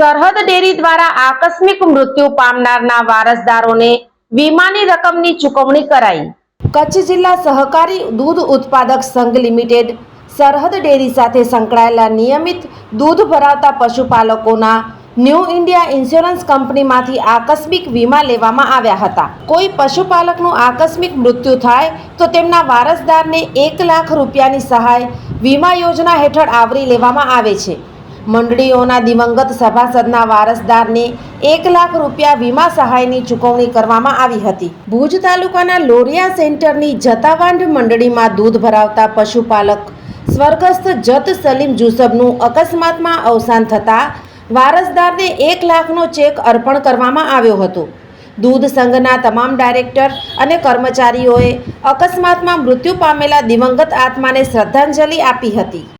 સરહદ ડેરી દ્વારા આકસ્મિક મૃત્યુ પામનારના વારસદારોને વીમાની રકમની ચૂકવણી કરાઈ. કચ્છ જિલ્લા સહકારી દૂધ ઉત્પાદક સંઘ લિમિટેડ સરહદ ડેરી સાથે સંકળાયેલા નિયમિત દૂધ ભરાવતા પશુપાલકોના ન્યૂ ઇન્ડિયા ઇન્સ્યોરન્સ કંપનીમાંથી આકસ્મિક વીમા લેવામાં આવ્યા હતા. કોઈ પશુપાલકનું આકસ્મિક મૃત્યુ થાય તો તેમના વારસદારને એક લાખ રૂપિયાની સહાય વીમા યોજના હેઠળ આવરી લેવામાં આવે છે. મંડળીઓના દિવંગત સભાસદના વારસદારને એક લાખ રૂપિયા વીમા સહાયની ચૂકવણી કરવામાં આવી હતી. ભુજ તાલુકાના લોરિયા સેન્ટરની જતાવાંઢ મંડળીમાં દૂધ ભરાવતા પશુપાલક સ્વર્ગસ્થ જત સલીમ જુસબનું અકસ્માતમાં અવસાન થતાં વારસદારને એક લાખનો ચેક અર્પણ કરવામાં આવ્યો હતો. દૂધ સંઘના તમામ ડાયરેક્ટર અને કર્મચારીઓએ અકસ્માતમાં મૃત્યુ પામેલા દિવંગત આત્માને શ્રદ્ધાંજલિ આપી હતી.